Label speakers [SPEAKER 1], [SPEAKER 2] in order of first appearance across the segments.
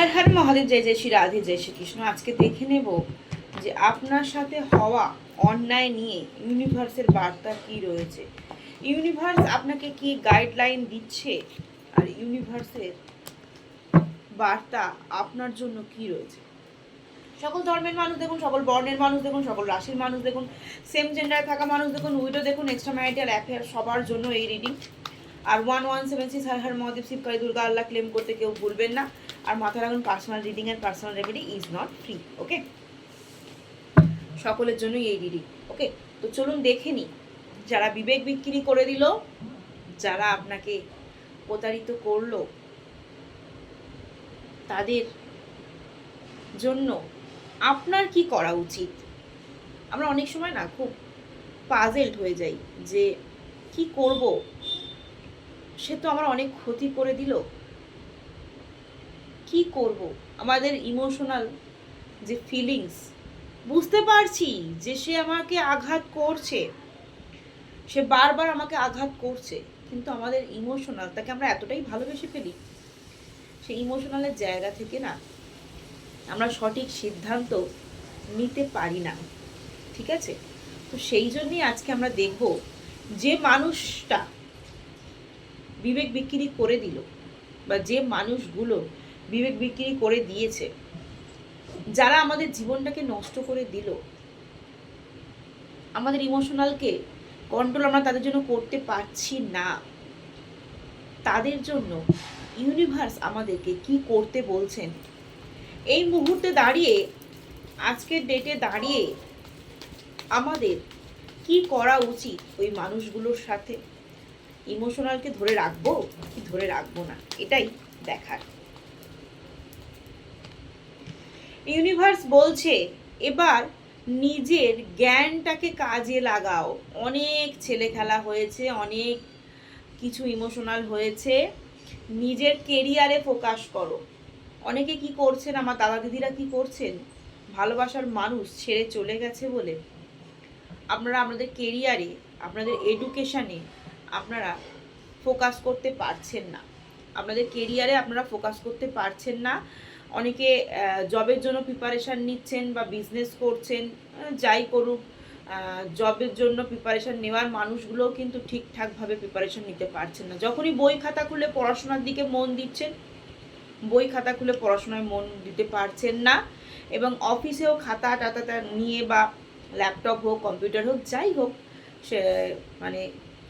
[SPEAKER 1] হর হর মহাদেব জয় জয় শ্রী রাধে, জয় শ্রীকৃষ্ণ। আজকে দেখে নেব যে আপনার সাথে হওয়া অন্যায় নিয়ে ইউনিভার্সের বার্তা কি রয়েছে। ইউনিভার্স আপনাকে কি গাইডলাইন দিচ্ছে? আর ইউনিভার্সের বার্তা আপনার জন্য কি রয়েছে? সকল ধর্মের মানুষ দেখুন, সকল বর্ণের মানুষ দেখুন, সকল রাশির মানুষ দেখুন সেম জেন্ডারে থাকা মানুষ দেখুন উইডো দেখুন এক্সট্রা ম্যারিটাল অ্যাফেয়ার সবার জন্য এই রিডিং আর one one seven six Har Har Mahadev শিবকারী Durga, Allah claim করতে কেউ ভুলবেন না। আর মাথায় রাখুন পার্সোনাল রিডিং এর personal remedy is not free okay সকলের জন্যই এই রিডিং ওকে তো চলুন দেখে নিই, যারা বিবেক বিক্রি করে দিল, যারা আপনাকে প্রতারিত করল, তাদের জন্য আপনার কি করা উচিত? আমরা অনেক সময় না খুব পাজেল্ড হয়ে যাই যে কি করব? সে তো আমার অনেক ক্ষতি করে দিল। কি করব? আমাদের ইমোশনাল যে ফিলিংস বুঝতে পারছি যে সে আমাকে আঘাত করছে। সে বারবার আমাকে আঘাত করছে, কিন্তু আমাদের ইমোশনাল তাকে আমরা এতটাই ভালোবেসে ফেলি সেই ইমোশনালের জায়গা থেকে না আমরা সঠিক সিদ্ধান্ত নিতে পারি না, ঠিক আছে? তো সেই জন্যই আজকে আমরা দেখব যে মানুষটা বিবেক বিক্রি করে দিল বা যে মানুষগুলো বিবেক বিক্রি করে দিয়েছে। যারা আমাদের জীবনটাকে নষ্ট করে দিল, আমাদের ইমোশনালকে কন্ট্রোল আমরা তাদের জন্য করতে পারছি না। তাদের জন্য ইউনিভার্স আমাদেরকে কি করতে বলছেন? এই মুহূর্তে দাঁড়িয়ে, আজকের ডেটে দাঁড়িয়ে আমাদের কি করা উচিত ওই মানুষগুলোর সাথে? ইমোশনালকে ধরে রাখব কি ধরে রাখব না? এটাই দেখার। ইউনিভার্স বলছে, এবার নিজের জ্ঞানটাকে কাজে লাগাও। অনেক ছেলে খেলা হয়েছে, অনেক কিছু ইমোশনাল হয়েছে। নিজের কেরিয়ারে ফোকাস করো। অনেকে কি করছেন? আমার দাদা দিদিরা কি করছেন? ভালোবাসার মানুষ ছেড়ে চলে গেছে বলে। আপনারা আপনাদের কেরিয়ারে আপনাদের এডুকেশানে আপনারা ফোকাস করতে পারছেন না। আপনাদের কেরিয়ারে আপনারা ফোকাস করতে পারছেন না। অনেকে জবের জন্য প্রিপারেশান নিচ্ছেন বা বিজনেস করছেন যাই করুক জবের জন্য প্রিপারেশান নেওয়ার মানুষগুলোও কিন্তু ঠিকঠাকভাবে প্রিপারেশান নিতে পারছেন না। যখনই বই খাতা খুলে পড়াশোনার দিকে মন দিচ্ছেন, বই খাতা খুলে পড়াশোনায় মন দিতে পারছেন না এবং অফিসেও খাতা টাতা নিয়ে বা ল্যাপটপ হোক কম্পিউটার হোক, যাই হোক, সে মানে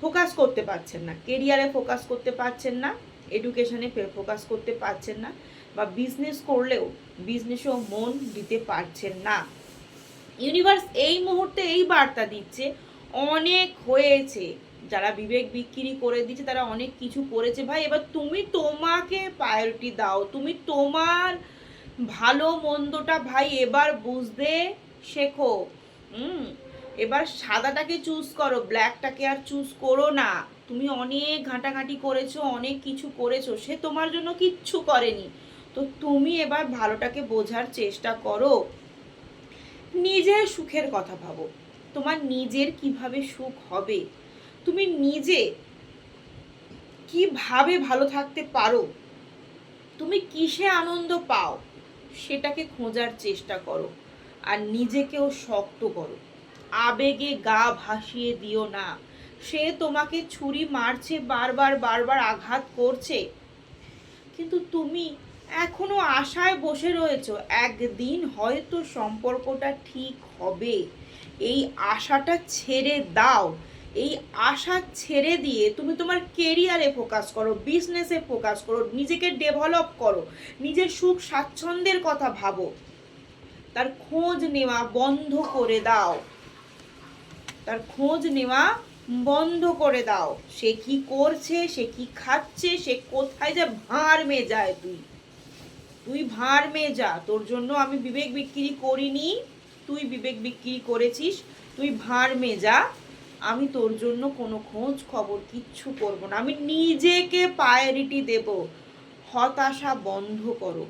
[SPEAKER 1] ফোকাস করতে পারছেন না। কেরিয়ারে ফোকাস করতে পারছেন না এডুকেশনে ফোকাস করতে পারছেন না। বা বিজনেস করলেও বিজনেসেও মন দিতে পারছেন না। ইউনিভার্স এই মুহূর্তে এই বার্তা দিচ্ছে, অনেক হয়েছে। যারা বিবেক বিক্রি করে দিচ্ছে, তারা অনেক কিছু করেছে। ভাই, এবার তুমি তোমাকে প্রায়োরিটি দাও। তুমি তোমার ভালো মন্দটা ভাই এবার বুঝতে শেখো। হুম, এবার সাদাটাকে চুজ করো ব্ল্যাকটাকে আর চুজ করো না। তুমি অনেক ঘাঁটাঘাঁটি করেছ, অনেক কিছু করেছ। সে তোমার জন্য কিচ্ছু করেনি। তো তুমি এবার ভালোটাকে বোঝার চেষ্টা করো। নিজের সুখের কথা ভাবো। তোমার নিজের কীভাবে সুখ হবে? তুমি নিজে কীভাবে ভালো থাকতে পারো? তুমি কিসে আনন্দ পাও? সেটাকে খোঁজার চেষ্টা করো। আর নিজেকেও শক্ত করো। আবেগে গা ভাসিয়ে দিও না। সে তোমাকে ছুরি মারছে, বারবার বারবার আঘাত করছে। কিন্তু তুমি এখনও আশায় বসে রয়েছো। একদিন হয়তো সম্পর্কটা ঠিক হবে। এই আশাটা ছেড়ে দাও। এই আশা ছেড়ে দিয়ে তুমি তোমার কেরিয়ারে ফোকাস করো বিজনেসে ফোকাস করো, নিজেকে ডেভেলপ করো, নিজের সুখ স্বাচ্ছন্দ্যের কথা ভাবো। তার খোঁজ নেওয়া বন্ধ করে দাও। তার খোঁজ নেওয়া বন্ধ করে দাও। সে কি করছে, সে কি খাচ্ছে, সে কোথায় যা ভাঁড় মে যায় তুই। তুই ভাঁড় মে যা, তোর জন্য আমি বিবেক বিক্রি করিনি, তুই বিবেক বিক্রি করেছিস, তুই ভাঁড় মে যা, আমি তোর জন্য কোনো খোঁজ খবর কিচ্ছু করব না, আমি নিজেকে প্রায়োরিটি দেব। হতাশা বন্ধ করো।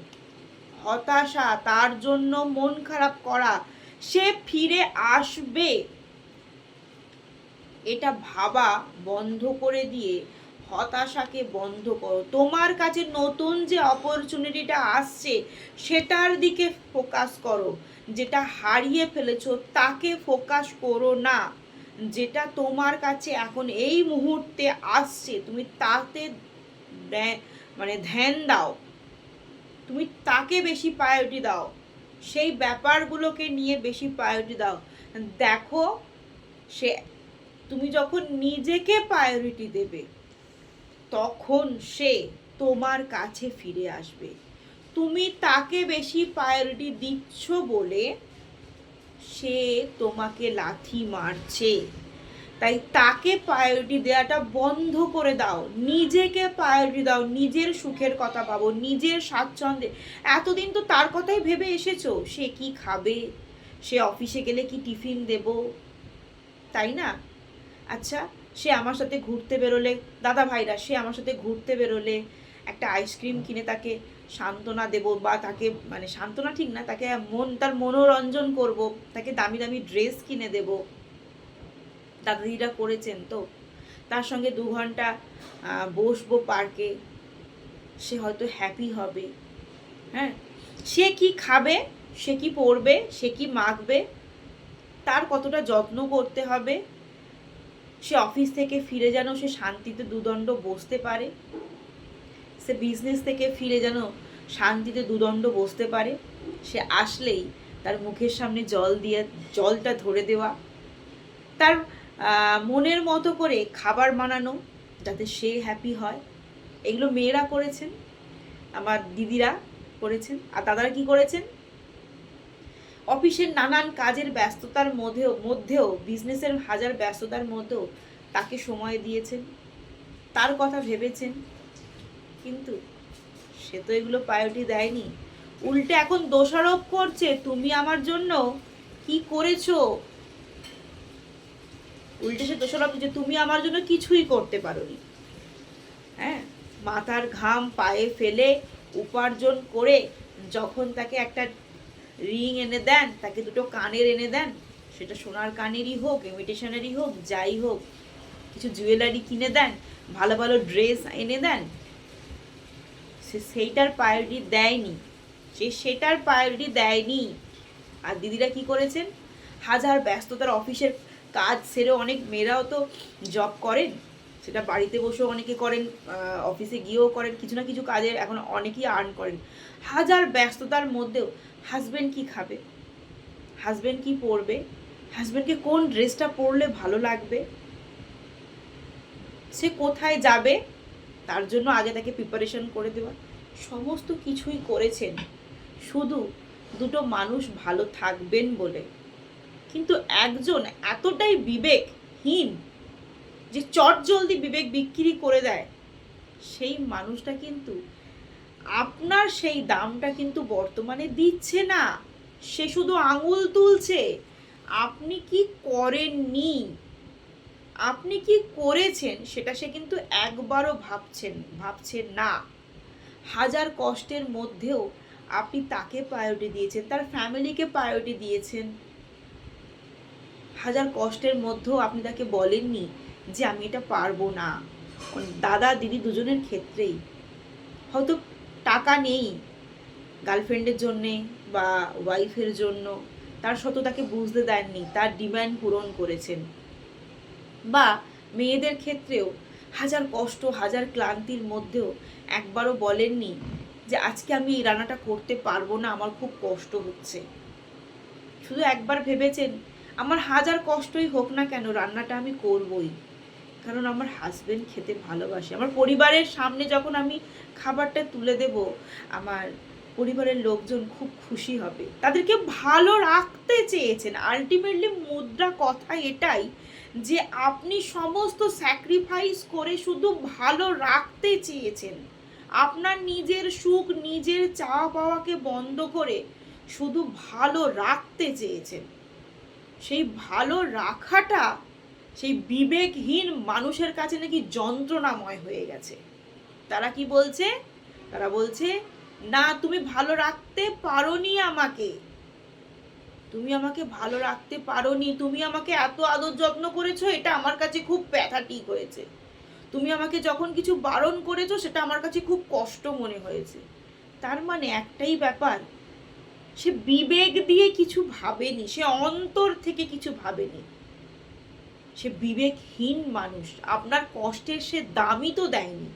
[SPEAKER 1] হতাশা, তার জন্য মন খারাপ করা, সে ফিরে আসবে। এটা ভাবা বন্ধ করে দিয়ে হতাশাকে বন্ধ করো। তোমার কাছে নতুন যে অপরচুনিটিটা আসছে, সেটার দিকে ফোকাস করো। যেটা হারিয়ে ফেলেছো, তাকে ফোকাস করো না। যেটা তোমার কাছে এখন এই মুহূর্তে আসছে, তুমি তাতে মানে ধ্যান দাও। তুমি তাকে বেশি প্রায়োরিটি দাও। সেই ব্যাপারগুলোকে নিয়ে বেশি প্রায়োরিটি দাও। দেখো, সে, তুমি যখন নিজেকে প্রায়োরিটি দেবে তখন সে তোমার কাছে ফিরে আসবে। তুমি তাকে বেশি প্রায়োরিটি দিচ্ছ বলে সে তোমাকে লাথি মারছে। তাই তাকে প্রায়োরিটি দেওয়াটা বন্ধ করে দাও। নিজেকে প্রায়োরিটি দাও। নিজের সুখের কথা ভাবো। নিজের স্বাচ্ছন্দ্যে। এতদিন তো তার কথাই ভেবে এসেছ। সে কি খাবে? সে অফিসে গেলে কি টিফিন দেব? তাই না? আচ্ছা সে আমার সাথে ঘুরতে বেরোলে, দাদা ভাইরা, সে আমার সাথে ঘুরতে বেরোলে, একটা আইসক্রিম কিনে তাকে সান্ত্বনা দেব বা তাকে মানে সান্ত্বনা ঠিক না, তাকে মন, তার মনোরঞ্জন করব, তাকে দামি দামি ড্রেস কিনে দেব। দাদাদিরা করেছেন তো। তার সঙ্গে দু ঘণ্টা বসবো পার্কে, সে হয়তো হ্যাপি হবে। হ্যাঁ? সে কি খাবে, সে কি পরবে, সে কি মাখবে, তার কতটা যত্ন করতে হবে সে অফিস থেকে ফিরে যেন সে শান্তিতে দুদণ্ড বসতে পারে। সে বিজনেস থেকে ফিরে যেন শান্তিতে দুদণ্ড বসতে পারে। সে আসলেই তার মুখের সামনে জল দিয়ে, জলটা ধরে দেওয়া। তার মনের মতো করে খাবার বানানো যাতে সে হ্যাপি হয়। এগুলো মেয়েরা করেছেন, আমার দিদিরা করেছেন। আর দাদারা কি করেছেন? অফিসের নানান কাজের ব্যস্ততার মধ্যেও মধ্যেও বিজনেসের হাজার ব্যস্ততার মধ্যেও তাকে সময় দিয়েছেন। তার কথা ভেবেছেন। কিন্তু সে তো এগুলো প্রায়োরিটি দেয়নি। উল্টে এখন দোষারোপ করছে, তুমি আমার জন্য কি করেছ? উল্টে সে দোষারোপ যে তুমি আমার জন্য কিছুই করতে পারোনি। হ্যাঁ? মাথার ঘাম পায়ে ফেলে উপার্জন করে যখন তাকে একটা রিং এনে দেন, তাকে দুটো কানের এনে দেন। সেটা সোনার কানেরই হোক ইমিটেশনেরই হোক, যাই হোক, কিছু জুয়েলারি কিনে দেন, ভালো ভালো ড্রেস এনে দেন। সে সেইটার প্রায়োরিটি দেয়নি। সে সেটার প্রায়োরিটি দেয়নি। আর দিদিরা কি করেছেন? হাজার ব্যস্ততার অফিসের কাজ সেরে অনেক মেয়েরাও তো জব করেন। সেটা বাড়িতে বসেও অনেকে করেন অফিসে গিয়েও করেন, কিছু না কিছু কাজের এখন অনেকেই আর্ন করেন। হাজার ব্যস্ততার মধ্যেও হাজবেন্ড কি খাবে? হাজবেন্ড কি পরবে? হাজবেন্ডকে কোন ড্রেসটা পরলে ভালো লাগবে? সে কোথায় যাবে? তার জন্য আগে তাকে প্রিপারেশন করে দেওয়া। সমস্ত কিছুই করেছেন। শুধু দুটো মানুষ ভালো থাকবেন বলে। কিন্তু একজন এতটাই বিবেকহীন যে চট জলদি বিবেক বিক্রি করে দেয়। সেই মানুষটা কিন্তু আপনার সেই দামটা কিন্তু বর্তমানে দিচ্ছে না। সে শুধু আঙুল তুলছে। আপনি কি করেননি? আপনি কি করেছেন? সেটা সে কিন্তু একবারও ভাবছেন ভাবছেন না। হাজার কষ্টের মধ্যেও আপনি তাকে প্রায়োরিটি দিয়েছেন, তার ফ্যামিলিকে প্রায়োরিটি দিয়েছেন। হাজার কষ্টের মধ্যেও আপনি তাকে বলেননি যে, আমি এটা পারব না। দাদা, দিদি দুজনের ক্ষেত্রেই। হয়তো টাকা নেই গার্লফ্রেন্ডের জন্যে বা ওয়াইফের জন্য, তার সত্ত্বেও তাকে বুঝতে দেননি, তার ডিমান্ড পূরণ করেছেন। বা মেয়েদের ক্ষেত্রেও হাজার কষ্ট, হাজার ক্লান্তির মধ্যেও একবারও বলেননি যে আজকে আমি এই রান্নাটা করতে পারব না, আমার খুব কষ্ট হচ্ছে। শুধু একবার ভেবেছেন, আমার হাজার কষ্টই হোক না কেন, রান্নাটা আমি করবই। কারণ আমার হাজবেন্ড খেতে ভালোবাসে। আমার পরিবারের সামনে যখন আমি খাবারটা তুলে দেব, আমার পরিবারের লোকজন খুব খুশি হবে। তাদেরকে ভালো রাখতে চেয়েছেন। আলটিমেটলি মুদ্রা কথা এটাই যে আপনি সমস্ত স্যাক্রিফাইস করে শুধু ভালো রাখতে চেয়েছেন। আপনার নিজের সুখ, নিজের চাওয়া পাওয়াকে বন্ধ করে শুধু ভালো রাখতে চেয়েছেন। সেই ভালো রাখাটা সেই বিবেকহীন মানুষের কাছে নাকি যন্ত্রণাময় হয়ে গেছে। তারা কি বলছে? তারা বলছে, না, তুমি ভালো রাখতে পারোনি আমাকে। তুমি আমাকে ভালো রাখতে পারোনি। তুমি আমাকে এত আদর যত্ন করেছ, এটা আমার কাছে খুব প্যাথাটিক হয়েছে। তুমি আমাকে যখন কিছু বারণ করেছ, সেটা আমার কাছে খুব কষ্ট মনে হয়েছে। তার মানে একটাই ব্যাপার, সে বিবেক দিয়ে কিছু ভাবেনি, সে অন্তর থেকে কিছু ভাবেনি। সে বিবেকহীন মানুষ। আপনার কষ্টের সে দামই তো দেয়নি।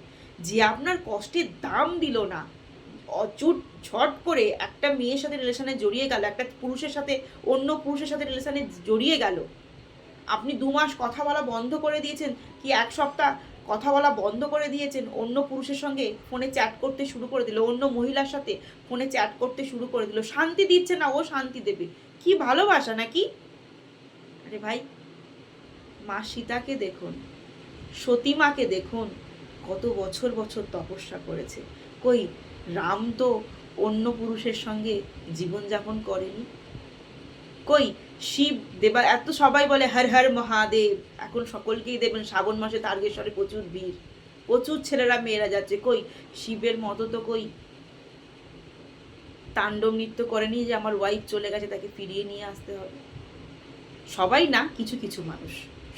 [SPEAKER 1] যে আপনার কষ্টের দাম দিল না, অচুট ছট করে একটা মেয়ের সাথে রিলেশনে জড়িয়ে গেল, একটা পুরুষের সাথে, অন্য পুরুষের সাথে রিলেশনে জড়িয়ে গেল। আপনি দু মাস কথা বলা বন্ধ করে দিয়েছেন, কি এক সপ্তাহ কথা বলা বন্ধ করে দিয়েছেন, অন্য পুরুষের সঙ্গে ফোনে চ্যাট করতে শুরু করে দিল, অন্য মহিলার সাথে ফোনে চ্যাট করতে শুরু করে দিল। শান্তি দিচ্ছে না, ও শান্তি দেবে। কি ভালোবাসা নাকি? আরে ভাই মা সীতাকে দেখুন, সতীমাকে দেখুন, কত বছর বছর তপস্যা করেছে। কই, রাম তো অন্য পুরুষের সঙ্গে জীবনযাপন করেনি। কই, শিব, দেবা, এত সবাই বলে হর হর মহাদেব, এখন সকলকেই দেখবেন শ্রাবণ মাসে তারকেশ্বরে প্রচুর ভিড়, প্রচুর ছেলেরা, মেয়েরা যাচ্ছে। কই, শিবের মতো তো কই তাণ্ডব নৃত্য করেনি যে আমার ওয়াইফ চলে গেছে, তাকে ফিরিয়ে নিয়ে আসতে হবে। সবাই না, কিছু কিছু মানুষ।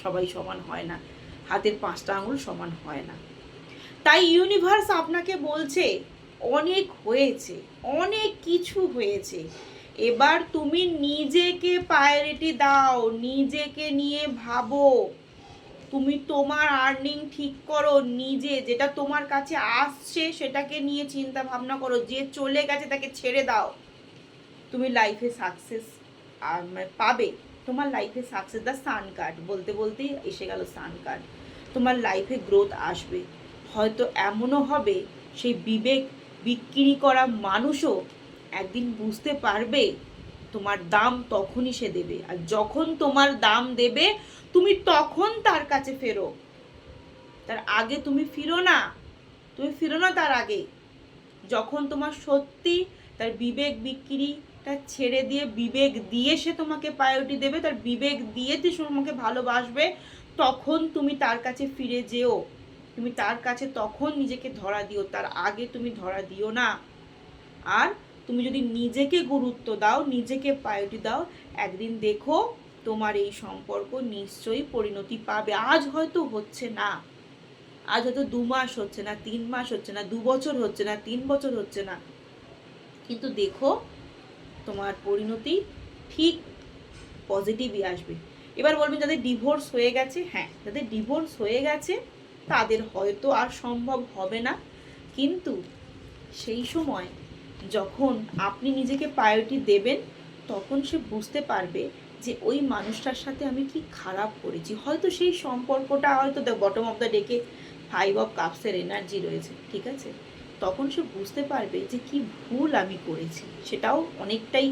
[SPEAKER 1] সবাই সমান হয় না। হাতের পাঁচটা আঙুল সমান হয় না। তাই ইউনিভার্স আপনাকে বলছে, অনেক হয়েছে, অনেক কিছু হয়েছে। এবার তুমি নিজেকে প্রায়োরিটি দাও, নিজেকে নিয়ে ভাবো। তুমি তোমার আর্নিং ঠিক করো নিজে, যেটা তোমার কাছে আসছে সেটাকে নিয়ে চিন্তা ভাবনা করো। যে চলে গেছে তাকে ছেড়ে দাও। তুমি লাইফে সাকসেস পাবে। তোমার লাইফে সাকসেস দ্য সান কার্ড বলতে বলতেই এসে গেল সান কার্ড তোমার লাইফে গ্রোথ আসবে। হয়তো এমনও হবে, সেই বিবেক বিক্রি করা মানুষও একদিন বুঝতে পারবে, তোমার দাম তখনই সে দেবে। আর যখন তোমার দাম দেবে, তুমি তখন তার কাছে ফেরো। তার আগে তুমি ফিরো না, তুমি ফিরো না তার আগে। যখন তোমার সত্যি তার বিবেক বিক্রিটা ছেড়ে দিয়ে বিবেক দিয়ে সে তোমাকে প্রায়োরিটি দেবে, তার বিবেক দিয়ে সে তোমাকে ভালোবাসবে, তখন তুমি তার কাছে ফিরে যেও। তুমি তার কাছে তখন নিজেকে ধরা দিও, তার আগে তুমি ধরা দিও না। আর তুমি যদি নিজেকে গুরুত্ব দাও, নিজেকে প্রায়োরিটি দাও, একদিন দেখো তোমার এই সম্পর্ক নিশ্চয়ই পরিণতি পাবে। আজ হয়তো হচ্ছে না। আজ হয়তো দু মাস হচ্ছে না, তিন মাস হচ্ছে না, দু বছর হচ্ছে না, তিন বছর হচ্ছে না। কিন্তু দেখো তোমার পরিণতি ঠিক পজিটিভই আসবে। এবার বলবেন যাদের ডিভোর্স হয়ে গেছে হ্যাঁ যাদের ডিভোর্স হয়ে গেছে, তাদের হয়তো আর সম্ভব হবে না। কিন্তু সেই সময় যখন আপনি নিজেকে প্রায়োরিটি দেবেন, তখন সে বুঝতে পারবে যে ওই মানুষটার সাথে আমি কি খারাপ করেছি। হয়তো সেই সম্পর্কটা হয়তো বটম অফ দ্য ডেকে ফাইভ অফ কাপসের এনার্জি রয়েছে, ঠিক আছে? তখন সে বুঝতে পারবে যে কি ভুল আমি করেছি। সেটাও অনেকটাই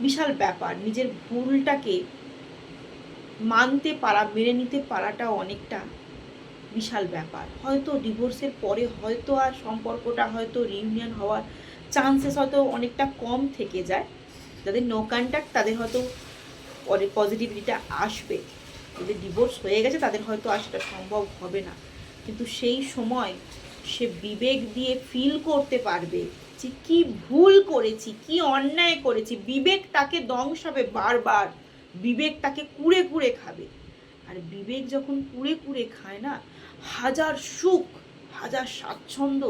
[SPEAKER 1] বিশাল ব্যাপার। নিজের ভুলটাকে মানতে পারা, মেনে নিতে পারাটাও অনেকটা বিশাল ব্যাপার। হয়তো ডিভোর্সের পরে হয়তো আর সম্পর্কটা হয়তো রিউনিয়ন হওয়ার চান্সেস হয়তো অনেকটা কম থেকে যায়। যাদের নো কন্ট্যাক্ট তাদের হয়তো পজিটিভিটিটা আসবে। যাদের ডিভোর্স হয়ে গেছে, তাদের হয়তো আর সেটা সম্ভব হবে না। কিন্তু সেই সময় সে বিবেক দিয়ে ফিল করতে পারবে যে কি ভুল করেছি, কি অন্যায় করেছি। বিবেক তাকে দংশাবে বারবার। বিবেক তাকে কুড়ে কুড়ে খাবে। আর বিবেক যখন কুড়ে কুড়ে খায় না, হাজার সুখ, হাজার স্বাচ্ছন্দ্য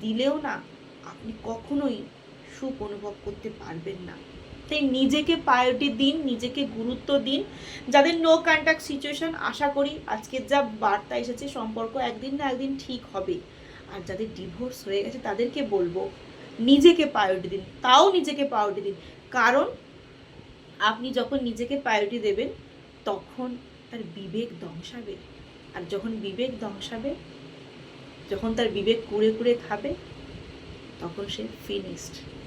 [SPEAKER 1] দিলেও না আপনি কখনোই সুখ অনুভব করতে পারবেন না। তাই নিজেকে প্রায়োরিটি দিন, নিজেকে গুরুত্ব দিন। যাদের নো কন্ট্যাক্ট সিচুয়েশন আশা করি আজকের যা বার্তা এসেছে, সম্পর্ক একদিন না একদিন ঠিক হবে। আর যাদের ডিভোর্স হয়ে গেছে তাদেরকে বলব, নিজেকে প্রায়োরিটি দিন, তাও নিজেকে প্রায়োরিটি দিন। কারণ আপনি যখন নিজেকে প্রায়োরিটি দেবেন, তখন তার বিবেক ধ্বংসাবে। আর যখন বিবেক ধ্বংসাবে, যখন তার বিবেক কুড়ে কুড়ে খাবে, তখন সে ফিনিশড